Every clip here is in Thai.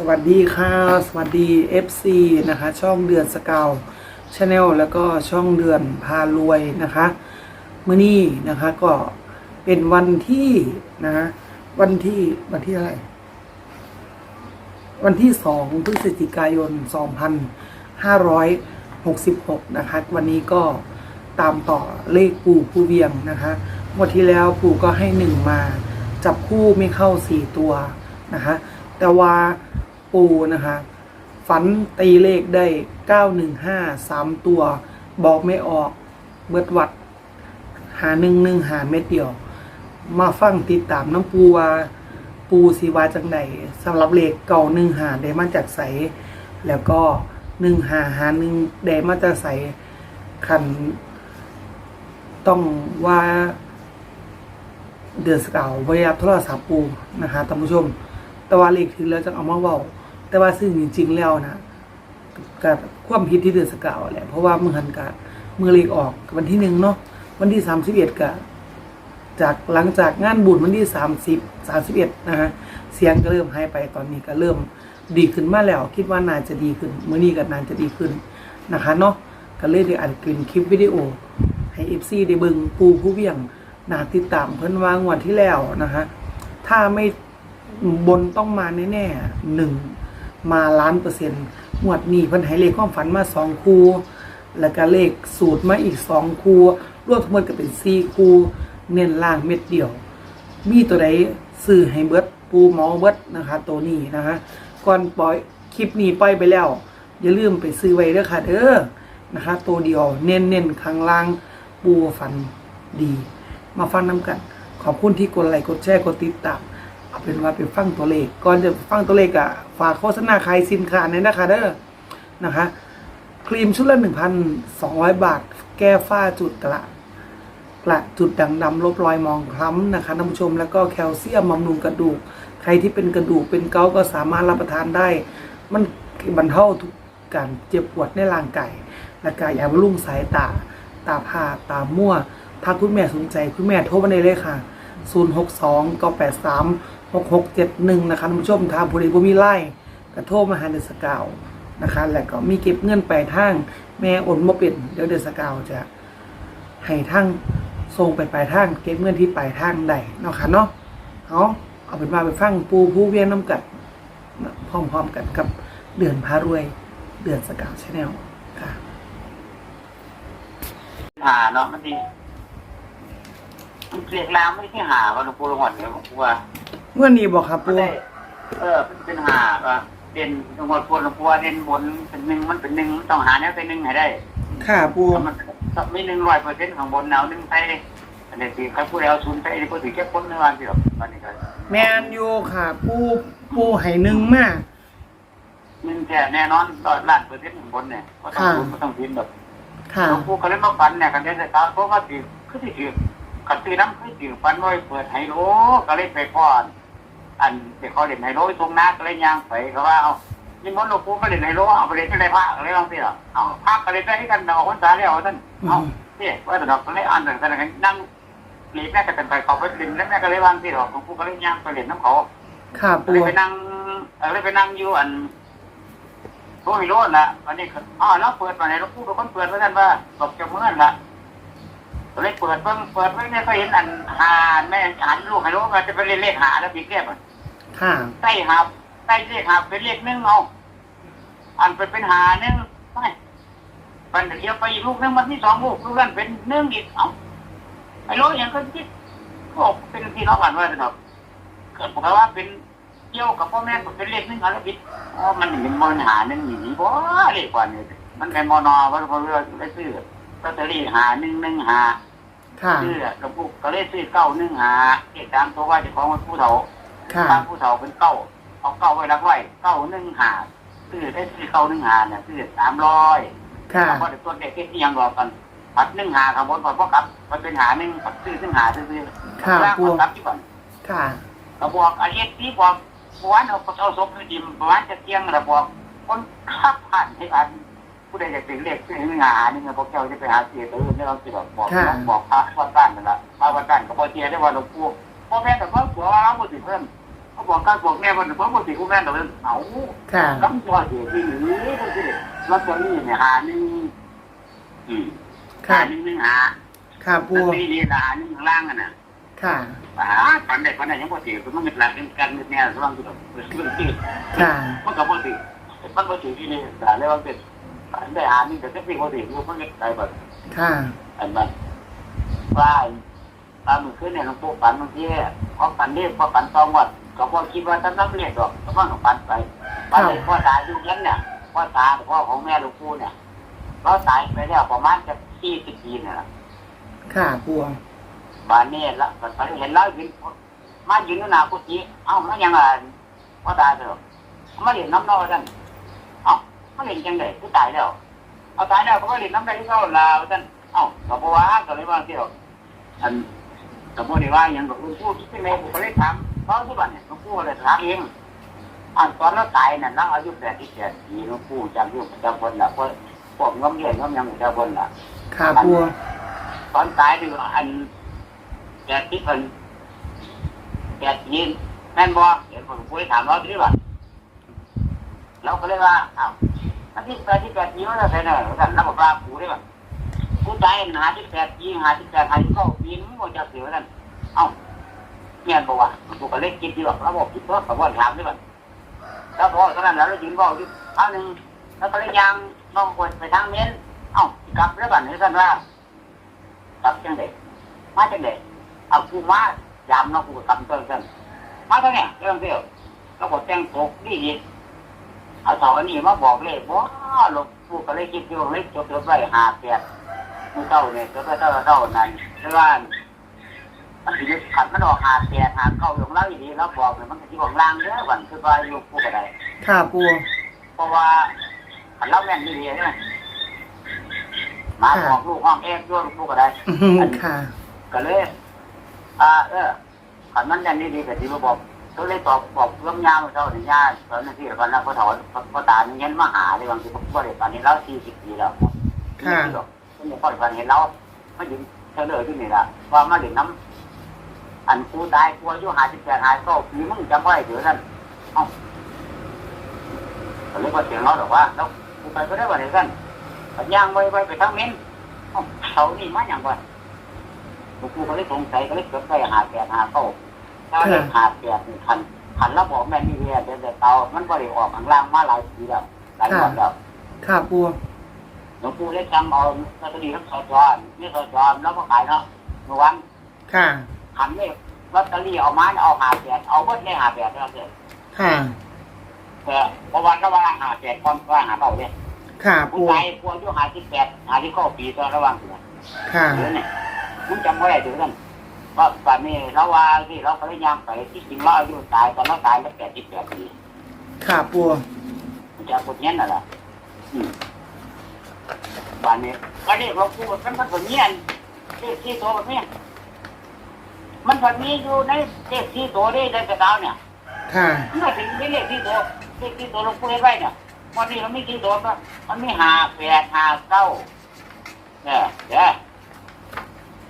สวัสดีค่ะ สวัสดี FC นะคะ ช่องเดือนสเกาวชาแนลแล้วก็ช่องเดือนพารวยนะคะมื่อนี้นะคะก็เป็นวันที่นะะวันที่วันที่อะไร วันที่สองพฤศจิกายน 2566 นะคะ วันนี้ก็ตามต่อเลขปู่ผู้เวียงนะคะงวันที่แล้วปู่ก็ให้หนึ่งมา จับคู่ไม่เข้าสี่ตัวนะคะ แต่ว่า ปูนะคะฝันตีเลขได้เก้าหนึ่งห้าสามตัว บอกไม่ออกเบิดวัดหาหนึ่งหนึ่งหาเม็ดเดียว มาฟังติดตามน้ำปูว่าปูสีวาจังใดสำหรับเลขเก่าหนึ่งหาได้มาจากใส แล้วก็หนึ่งหาหาหนึ่งได้มาจากใสขันต้องว่าเดือนสเกาวบริยับโทรศัพท์ปูนะคะท่านผู้ชม แต่ว่าเลขถึงแล้วจะเอามาเว้า แต่ว่าซึ่งจริงๆแล้วนะกับความผิดที่เดือนสกาวแหละเพราะว่ามือหันกะมือเลขออกวันที่หนึ่งเนาะวันที่สามสิบเอ็ดกะจากหลังจากงานบุญวันที่สามสิบสามสิบเอ็ดนะฮะเสียงก็เริ่มหายไปตอนนี้ก็เริ่มดีขึ้นมาแล้ว คิดว่าน่าจะดีขึ้นเมื่อนี้ก็น่าจะดีขึ้นนะคะเนาะก็เลยได้อัดเป็นคลิปวิดีโอ ให้เอฟซีได้เบิงปูผู้เวียงนาติดตามเพิ่นวางวันที่แล้วนะคะถ้าไม่บนต้องมาแน่ๆหนึ่ง มาล้านเปอร์เซ็นต์งวดนี้เพิ่นให้เลขความฝันมาสองคูแล้วก็เลขสูตรมาอีกสองคูรวมทั้งหมดก็เป็นสี่คูเน้นล่างเม็ดเดียว มีตัวใดซื้อให้เบิดปูหมอเบิดนะคะ ตัวนี้นะคะก่อนปล่อยคลิปนี้ปล่อยไปแล้ว อย่าลืมไปซื้อไว้เด้อค่ะเด้อนะคะ ตัวเดียวเน้นเน้นๆข้างล่างปูฝันดี มาฟังน้ำกัน ขอบคุณที่กดไลค์กดแชร์กดติดตาม เอาเป็นว่าไปฟังตัวเลข ก่อนจะฟังตัวเลขอะฝากโฆษณาขายสินค้าในอยนะคะเด้อนะคะ ครีมชุดละ 1,200 บาท แก้ฝ้าจุดกระกระจุดด่างดำลบรอยมองคล้ำนะคะท่านผู้ชมแล้วก็แคลเซียมบำรุงกระดูก ใครที่เป็นกระดูกเป็นเกาก็สามารถรับประทานได้ มันบรรเทาทุกการเจ็บปวดในร่างกายและก็ยาบำรุงสายตา ตาผาตามั่ว ถ้าคุณแม่สนใจคุณแม่โทรมาได้เลยค่ะ 062 983 6671นะคะท่านผู้ชมถ้าผู้ใดบ่มีไล่ก็โทรมาหาเดสกาวนะคะ แล้วก็มีเก็บเงินปลายทาง แม่โอนบ่เป็นเดี๋ยวเดสกาวจะให้ทั้งส่งไปปลายทางเก็บเงินที่ปลายทางได้เนาะค่ะเนาะเอาเอาเป็นว่าไปฟังปูผู้เวียงน้ำกัดพร้อมๆกันกับเดือนพารวย เดือนสกาวชาแนลค่ะหาเนาะมันดีมันเรียกลามไม่ใช่หาว่าหลวงปู่หลวงหัดเนี่ยผมว่า เมื่อนี้บอกครับมันปูได้เออเป็นเป็นหาว่าเด่นหลวงพ่อหลวงปู่เด่นบนเป็นหนึ่งมันเป็นหนึ่งต้องหาแนวเป็นหนึ่งให้ได้ค่ะปูถ้ามันต้องมีหนึ่งร้อยเปอร์เซ็นต์ของบนแนวหนึ่งไปอันนี้สิใครพูดแล้วศูนย์ไปนี่พูดถึงแค่พ้นในวันเดียวตอนนี้ก็แมนยูค่ะ ปูปูไห่หนึ่งมากหนึ่งแค่แน่นอนร้อยล้านเปอร์เซ็นต์ของบนเนี่ยก็ต้องศูนย์ก็ต้องพิมพ์แบบค่ะหลวงปู่ก็เลยมาฟันเนี่ยกันได้แต่ตาเพราะว่าถือคือที่ถือขัดตือน้ำคือถือฟันไว้เปิดไฮโลก็เลยไปพ่อน อันเด็กเขาเล่นไฮโลตรงน้าก็เลยย่างไปเขาว่าเอานี่มันหลวงปู่ก็เล่นไฮโลเอาไปเล่นที่ไหนพระก็เลยลองสิเหรอเอาพระก็เล่นได้กันเอาคนสาแล้วท่านเอาเนี่ยว่าแต่ดอกก็เลยอ่านแต่แต่กันนั่งเล่นแม่ก็เป็นไปเขาไปเล่นแล้วแม่ก็เลยวางสิหรอกหลวงปู่ก็เลยย่างไปเล่นน้ำเขาค่ะก็ปูเลยไปนั่งเออเลยไปนั่งอยู่อันโอ้ยโลดละวันนี้ก็อ๋อแล้วเปิดมาไหนหลวงปู่เป็นคนเปิดไว้ท่านว่าบอกจะเมื่อนละก็เลยเปิดเพิ่งเปิดไว้เนี่ยก็เห็นอันหาแม่หันลูกให้รู้ว่าจะไปเล่นเลขหาแล้วปีเรียบ ค่ะ ใต้หาใต้เลขหาเป็นเลขหนึ่งเอา อันเป็นเป็นหาหนึ่งไม่ปันเดียวไปอีกลูกหนึงมันที่สองลูกลูกนั้นเป็นหนึ่งอีกเอาไอ้รู้อย่างก็คิดก็เป็นที่น้องกันว่าเป็นแบบเกิดบอกว่าเป็นเกี่ยวกับพ่อแม่เป็นเลขหนึ่งอะไรผิดอ๋อมันเป็นมนหาหนึ่งอย่างนี้บ่เลขกว่านี้มันเป็นมอนอว่าพอเลือกได้ซื้อลอตเตอรี่หาหนึ่งหนึ่งหาค่ะ ซื้อหลวงปู่ก็เลยซื้อเก้าหนึ่งหาเอกตามตัวว่าเจะของมันผู้เฒ่า ค่ะตามผู้เฒ่าเป็นเก้าเอาเก้าไว้รับไว้เก้าหนึ่งหาซื้อได้ซื้อเก้าหนึ่งหาเนี่ยซื้อสามร้อยค่ะ เพราะเดี๋ยวตัวเด็กที่ยังรอกันผัดหนึ่งหาข้างบนผัดพวกกับ มันเป็นหาหนึ่งผัดซื้อหนึ่งหาซื้อซื้อค่ะล่างปูผัดกับที่ก่อนค่ะ เราบอกอาเลียที่บอกวันเอาเอาศพอยู่ดิมวันจะเที่ยงเราบอกคนขับผ่านให้อันผู้ใดอยากเป็นเลขซื้อหนึ่งหาหนึ่งพวกเจ้าจะไปหาเสียตัวอื่นไม่เราสิบอกบอกบอกพระวัดบ้านนั่นแหละพระวัดบ้านก็บอกเจียได้ว่าหลวงปู่พ่อแม่แต่พ่อผัวว่าเราบุตรเพิ่ม เขาบอกการบอกแม่ว่าเพราะปกติคุณแม่เราเป็นเอาค่ะกำตัวเสียที่หนีก็คือลอตเตอรี่เนี่ยหาหนึ่งอืมค่ะหาหนึ่งหนึ่งหาค่ะลปูอตเตอรี่นี่หาหนึ่งข้างล่างอะนะค่ะอ่าฝันได้ฝันได้ยังปกติคือมันเป็นหลักเป็นการเงินเนี่ยระวังที่แบบเป็นเรื่องที่ค่ะมันก็ปกติมันปกติที่นี่แต่เรียกว่าเป็นฝันได้หานี่แต่ก็เป็นปกติคือมันเป็นอะไรแบบค่ะอันนั้นว่าตามมือขึ้นเนี่ยหลวงปู่ฝันบางทีพอฝันเรียกพอฝันตองวัด ก็พอคิดว่าท่านรับเรียกดอกก็ว่าก็ฝันไปฝันเลยพ่อตาอยู่ยันเนี่ยพ่อตาพ่อของแม่หลวงปู่เนี่ยเราตายไปแล้วประมาณจะสี่สิบปีเนี่ยแหละค่ะปูบ้านนี้ละฝันเห็นแล้วยืนมายืนหน้ากุฏิเอ้ามันยังไงพ่อตาเถอะมาเห็นน้ำนอกท่านเอ้ามาเห็นจังเลยคือตายแล้วเอาตายแล้วก็มาเห็นน้ำได้ที่เขาลาวท่านเอ้าก็บอกว่าก็เลยว่าเที่ยวอันสมมติว่าอย่างหลวงปู่ที่แม่ผมก็เลยถาม เพราะที่บ้านเนี่ยหลวงปู่เลยถามเองอันตอนเราตายน่ะนั่งอายุแปดที่แปดปีหลวงปู่จำอยู่จำบนละเพราะพวกง้มเลี้ยงง้มยังจำบนละค่ะปูตอนตายดูอันแปดที่เพิ่นแปดยีนแม่นบ่เดี๋ยวผมคุยถามเราที่บ้านเราก็เลยว่าอ้าวอันที่แปดที่แปดยีนว่าจะเป็นอะไรท่านเราบอกว่าปู่ได้ป่ะกูตายหาที่แปดยิงหาที่แปดหาที่เก้าปีนมันจะเสียนั่นเอ้า เงียบบอกว่ากูก็เล็กกินดีหรอกแล้วบอกคิดว่าขบวนถามด้วยมันแล้วพอตอนนั้นแล้วยืนบอกอยู่อันหนึ่งแล้วก็เลยยางน้องคนไปทางเม้นเอ้ากลับแล้วบ้านนี้ท่านว่ากลับจังเด็กมาจังเด็กเอากูมายามน้องกูก็กำติมกันมาตอนเนี้ยเรื่องเดียวแล้วก็แต่งตกดีดีเอาสองอันนี้มาบอกเลยว่าหลวงปู่ก็เลยคิดอยู่เลยจบจบไว้หาแปดผู้เจ้าเนี่ยก็เจ้าเจ้านั่นเพราะว่ามันสิ ขันมันออกหาแปดหาเก้าของเราอีดีแล้วบอกเนี่ยมันที่ของล่างเด้อวันคือว่าอยู่ผู้กระไดค่ะปูเพราะว่าขันเราแม่นดีๆเนี่ยมาบอกลูกห้องเอ็กด้วยผู้กระไดอื้อหือค่ะ ก็เลยอ่าเออขันมันแม่นดีๆแต่ที่มาบอกก็เลยตอบบอกเรื่องยาเมื่อเช้าเนี่ยยาตอนนั้นที่วันนั้นเขาถอนเขาตาเนี่ยยันมาหาเลยบางทีเขาได้ตอนนี้เราสี่สิบปีแล้วค่ะคุณพ่อเห็นเราไม่ยินเฉลยที่นี่ละว่ามาเด็กน้ำ อันกูตายกูอายุหาสิบแปดหายก็ปีมึงจำไว้ถือนั่นเอ้าก็เลยว่าเสียงเราหรอกว่าแล้วกูไปก็ได้ว่าไหนกันปัญญางไว้ไว้ไปทั้งเม้นเอ้าเขานี่มาอย่างไรกูก็เลยสงสัยก็เลยเกิดไปหาแปดหาเก้าถ้าเลขหาแปดคันคันแล้วบอกแม่นี่เรียเดี๋ยวเตามันก็ได้ออกข้างล่างมาหลายปีแล้วหลายวันแล้วค่ะปูหลวงปู่ได้จำเอาลอตเตอรี่ทั้งสอจอนนี่สอจอนแล้วก็ขายเนาะเมื่อวันค่ะ หันเลยลอตเตอรี่เอามาเอาหาแปดเอาเบิดได้หาแปดแล้วเถอะค่ะแต่พอวันก็ว่าหาแปดก่อนว่าหาเก่าเนี่ยค่ะผู้ปูชายผู้อายุหาสิบแปดหาที่เข้าปีตอนระหว่างเดือนค่ะ เดือนเนี่ยมึงจำไว้ได้ถึงนั่นว่าป่านนี้เราว่าที่เราก็เลยย่างไปที่จริงเราอายุตายตอนเราตายแล้วแปดสิบแปดปีค่ะปูมันจะคนนี้นั่นแหละอืมป่านนี้ก็เรียกหลวงปู่มันมันคนเงี้ยเรียกที่ตัวแบบนี้ มันแบบนี้อยู่ในเลขที่ตัวได้ในกระดาวเนี่ยค่ะเมื่อถึงเลขที่ตัวเลขที่ตัวเราพูดไว้เนี่ยวันนี้เราไม่ที่ตัวมันมันไม่หาแปดหาเก้าเนี่ยเดี๋ยว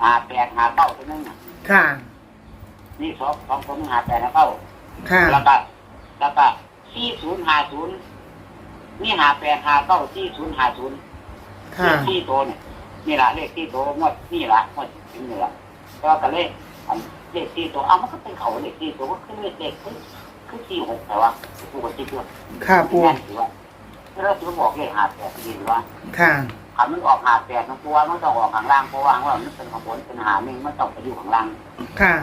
หาแปดหาเก้าตัวนึงน่ะค่ะ นี่สองสองคนหาแปดหาเก้าค่ะ แล้วก็แล้วก็สี่ศูนย์หาศูนย์นี่หาแปดหาเก้าสี่ศูนย์หาศูนย์เลค่ะ ขที่ตัวเนี่ยนี่แหละเลขที่ตัวงวดนี่แหละงวดถึงนี่แหละก็กระเลข อันเลขที่ตัวเอามันก็เป็นเขาเลขที่ตัวก็คือเลขเลขคือคือที่หกแต่ว่าผู้คนที่ตัวค่ะปูแม่นถือว่าถ้าเราจะบอกเลขหาแปดดีหรือว่าค่ะขันมันออกหาแปดมันตัวมันต้องออกข้างล่างเพราะว่าว่ามันเป็นขบวนเป็นหาหนึ่งมันต้องไปอยู่ข้างล่างค่ะ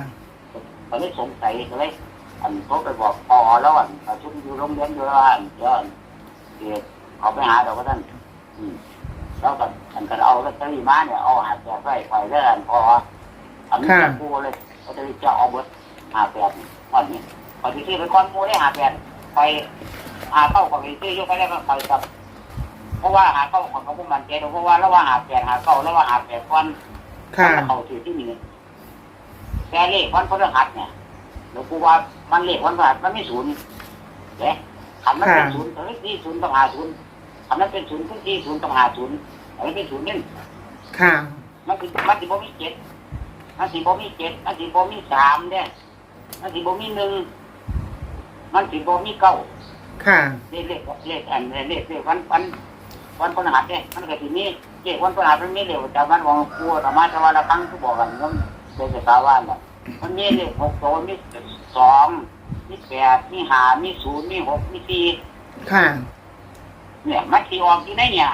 ก็เลยสงสัยก็เลยอันเขาไปบอกพอแล้วอันชุดอยู่โรงเรียนอยู่ว่าอันเดี๋ยวอันเดี๋ยวเขาไปหาเราก็ท่านอืมแล้วก็อันก็เอาลอตเตอรี่มาเนี่ยเอาหาแปดไว้ไปแล้วอันพอ อันนี้จะพูเลยเตอรี่จะเอาเบิดหาแปดวันนี้พอที่ซื้อไปก้อนมูได้หาแปดไปหาเข้าของที่ซื้อยกไปได้ก็ไปกับเพราะว่าหาเข้าของเขาพวกมันเจ๊เพราะว่าแล้วว่าหาแปดหาเข้าแล้วว่าหาแปดก้อนค่ะเขาถือที่นี่แต่เลขวันพฤหัสเนี่ยหลวงปู่ว่ามันเลขวันพฤหัสมันไม่ศูนย์เด้ขันมันเป็นศูนย์เฮ้ที่ศูนย์ต้องหาศูนย์ขันมันเป็นศูนย์ขึ้นที่ศูนย์ต้องหาศูนย์อันนี้เป็นศูนย์นี่ค่ะ มันคือมันสิบ่มีเจ็ด มันสิบ่มีเจ็ดมันสิบ่มีสามเนี่ยมันสิบ่มีหนึ่งมันสิบ่มีเก้าค่ะ เลขเลขเลขอันเลขเลขวันวันวันพฤหัสเนี่ยมันก็ทีนี้เลขวันพฤหัสมันมีเลขประจำวันของครูธรรมะแต่ว่าละครั้งที่บอกกันก็เป็นสาว่าเนี่ยมันมีเลขหกตัวมีสองมีแปดมีห้ามีศูนย์มีหกมีสี่ค่ะ เนี่ยมันสีออกอยู่ในเนี่ย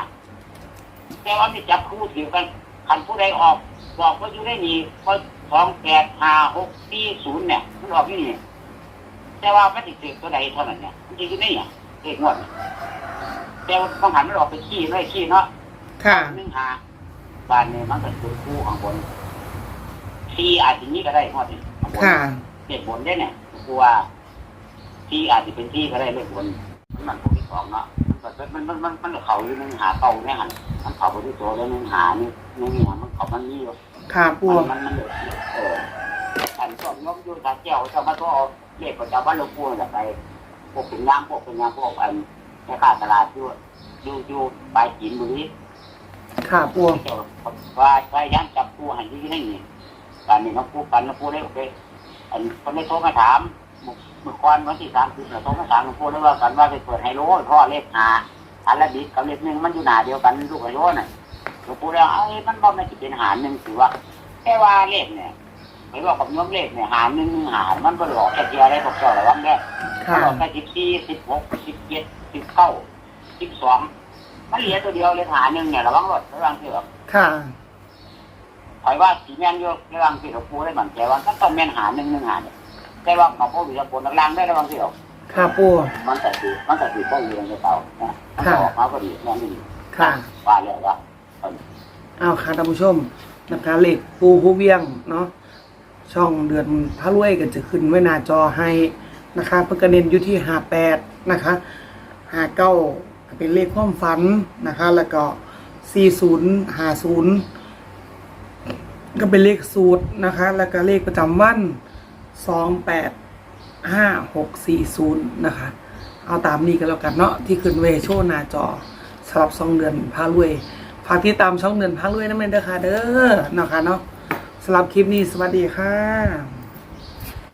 แต่ว่าที่จับคู่ถือกันคันผู้ใดออก บอกว่าอยู่ในนี่ก็สองแปดห้าหกสี่ศูนย์เนี่ยมันออกอยู่นี่แต่ว่าไม่ติดเสกตัวใดเท่านั้นเนี่ยมันจะอยู่ในเนี่ยเลขงวดเนี่ยแต่ว่าบางหันมันออกไปขี้เลยขี้เนาะค่ะหนึ่งหาบ้านเนี่ยมันก็คือคู่ข้างบนซีอาจจะนี้ก็ได้งวดนี้ข้างบนค่ะเลขบนได้เนี่ยคือว่าซีอาจจะเป็นที่ก็ได้เลขบนมันพวกที่สองเนาะมันก็มันมันมันมันเขาอยู่หนึ่งหาเก่าเนี่ยหัน มันเขาไปที่ตัวแล้วหนึ่งหานี่หนึ่งหามันเขามันนี่อยู่ค่ะปูมันมันมันเอออันสองยกอยู่ตาเจ้าเจ้ามาตัวเอาเลขประจำวันหลวงปู่จะไปพวกเป็นยามพวกเป็นยามพวกอันแค่ขาตลาดอยู่อยู่อยู่ปลายจีนบุรีค่ะปูเจ้าว่าพยายามจับปูให้ที่นี่นี่การนี้น้องปูกันน้องปูได้โอเคอันคนได้โทรมาถามเมื่อก่อนวันที่สามสิบเนี่ยโทรมาถามน้องปูได้ว่ากันว่าไปเปิดไฮโลพ่อเลขหา อันละบิดกับเลขหนึ่งมันอยู่หนาเดียวกันลูกไฮโลน่ะหลวงปู่แล้วเอ้ยมันบ่ไม่ติเป็นหารหนึ่งถือว่าแค่ว่าเลขเนี่ยไม่บอกกับน้องเลขเนี่ยหารหนึ่งหนึ่งหารมันก็หลอกแค่เทียได้พวกเจ้าระวังได้ค่ะหลอกแค่สิบสี่สิบหกสิบเจ็ดสิบเก้าสิบสองมันเหลือตัวเดียวเลยหารหนึ่งเนี่ยระวังรถระวังเถอะค่ะคอยว่าสีแมนโยระวังเถอะปูได้บังใจว่าก็ต้องแมนหารหนึ่งหนึ่งหารเนี่ยแต่ว่าของพวกเหลือบนล่างได้ระวังเถอะ ค่ะปูมันแต่ตีมันแต่ตีพวกเรียนเก่านะมันออกมาพอดีแม่นี่ค่ะว่าเลยว่าเอาค่ะท่านผู้ชมนะคะเหล็กปูผู้เวียงเนาะช่องเดือนพระรวยก็จะขึ้นไว้หน้าจอให้นะคะเพื่อกระเด็นอยู่ที่หาแปดนะคะหาเก้าเป็นเลขความฝันนะคะ แล้วก็สี่ศูนย์หาศูนย์ก็เป็นเลขสูตรนะคะ แล้วก็เลขประจำวันสองแปด ห้าหกสี่ศูนย์นะคะ เอาตามนี้กันแล้วกันเนาะที่ขึ้นเวโชว์หน้าจอสำหรับสองเดือนพารวยฝากติดตามช่องเดือนพารวยนั่นเองเด้อค่ะเด้อเนาะคะเนาะสำหรับคลิปนี้สวัสดีค่ะ